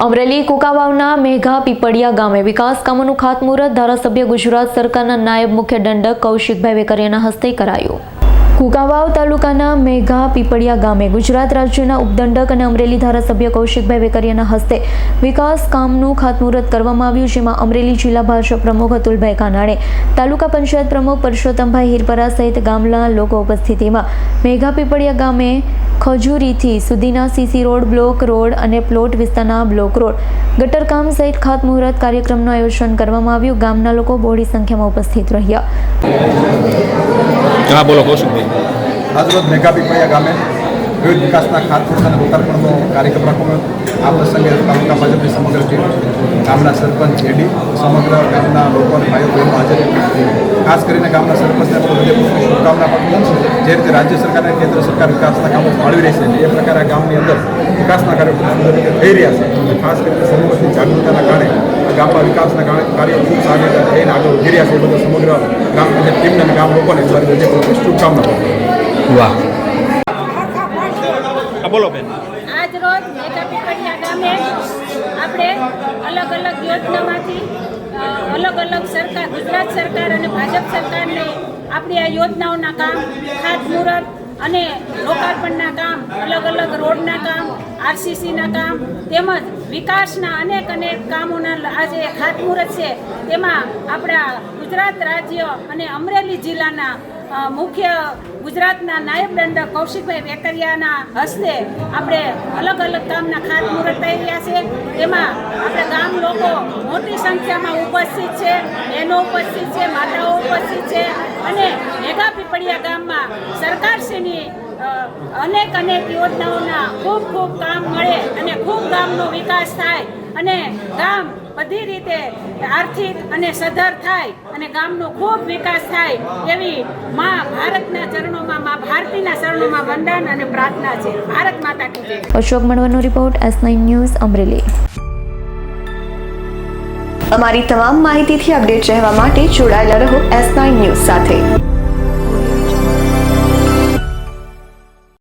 અમરેલી કુકાવાવના મેઘા પીપળિયા ગામે વિકાસ કામોનું ખાતમુહૂર્ત, ધારાસભ્ય ગુજરાત સરકારના નાયબ મુખ્ય દંડક કૌશિકભાઈ વેકરિયાના હસ્તે કરાયું. કુકાવાવ તાલુકાના મેઘા પીપળિયા ગામે ગુજરાત રાજ્યના ઉપદંડક અને અમરેલી ધારાસભ્ય કૌશિકભાઈ વેકરિયાના હસ્તે વિકાસ કામનું ખાતમુહૂર્ત કરવામાં આવ્યું, જેમાં અમરેલી જિલ્લા ભાજપ પ્રમુખ અતુલભાઈ કાનાણે, તાલુકા પંચાયત પ્રમુખ પરસોત્તમભાઈ હિરપરા સહિત ગામના લોકો ઉપસ્થિતિમાં મેઘા પીપળિયા ગામે ખજૂરીથી સુધીના સીસી રોડ, બ્લોક રોડ અને પ્લોટ વિસ્તારના બ્લોક રોડ ગટરકામ સહિત ખાતમુહૂર્ત કાર્યક્રમનું આયોજન કરવામાં આવ્યું. ગામના લોકો બહોળી સંખ્યામાં ઉપસ્થિત રહ્યા. હા બોલો કૌશિકભાઈ આજરોજ મેઘા પીપળિયા ગામે વિવિધ વિકાસના ખાતમુહૂર્ત અને લોકાર્પણનો કાર્યક્રમ રાખવામાં આ પ્રસંગે તાલુકા ભાજપની સમગ્ર ટીમ, ગામના સરપંચ એડી સમગ્ર ગામના લોકો અને ભાઈઓ બહેનો હાજર ખાસ કરીને ગામના સરપંચને પણ હૃદયપૂર્વક શુભકામના પાઠવું છું. જે રીતે રાજ્ય સરકાર અને કેન્દ્ર સરકાર વિકાસના કામો ફાળવી રહી છે, એ પ્રકારે ગામની અંદર વિકાસના કાર્યો થઈ રહ્યા છે. ખાસ કરીને સમૂહની જાગૃતતાના કારણે ગામમાં વિકાસના કાર્યો ખૂબ સારી રીતે થઈને આગળ વધી રહ્યા છે. એ બધા સમગ્ર ગામ પંચાયત ટીમને અને ગામ લોકોને મારી શુભકામના વાહ. હા બોલો બેન. આજ રોજ મેઘા પીપળિયા ગામે આપણે અલગ અલગ યોજનામાંથી અલગ અલગ સરકાર ગુજરાત સરકાર અને ભાજપ સરકારને આપણી આ યોજનાઓના કામ ખાતમુહૂર્ત અને લોકાર્પણના કામ અલગ અલગ રોડના કામ આરસીસીના કામ તેમજ વિકાસના અનેક અનેક કામોના આજે ખાતમુહૂર્ત છે. તેમાં આપણા ગુજરાત રાજ્ય અને અમરેલી જિલ્લાના મુખ્ય ગુજરાતના નાયબ દંડક કૌશિકભાઈ વેકરિયાના હસ્તે આપણે અલગ અલગ કામના ખાતમુહૂર્ત થઈ રહ્યા છે. એમાં આપણે ગામ લોકો મોટી સંખ્યામાં ઉપસ્થિત છે, બહેનો ઉપસ્થિત છે, માતાઓ ઉપસ્થિત છે અને મેગા પીપળિયા ગામમાં સરકારશ્રીની અનેક અનેક યોજનાઓના ખૂબ ખૂબ કામ મળે અને ખૂબ ગામનો વિકાસ થાય અને ગામ બધી રીતે આર્થિક અને સધર થાય અને ગામનો ખૂબ વિકાસ થાય એવી મા ભારતના ચરણોમાં, મા ભારતીના ચરણોમાં વંદન અને પ્રાર્થના છે. ભારત માતા કી અશોક મણવરનો રિપોર્ટ એસ ન્યૂઝ અમરેલી. અમારી તમામ માહિતીથી અપડેટ રહેવા માટે જોડાયેલા રહો એસ નાઇન ન્યૂઝ સાથે.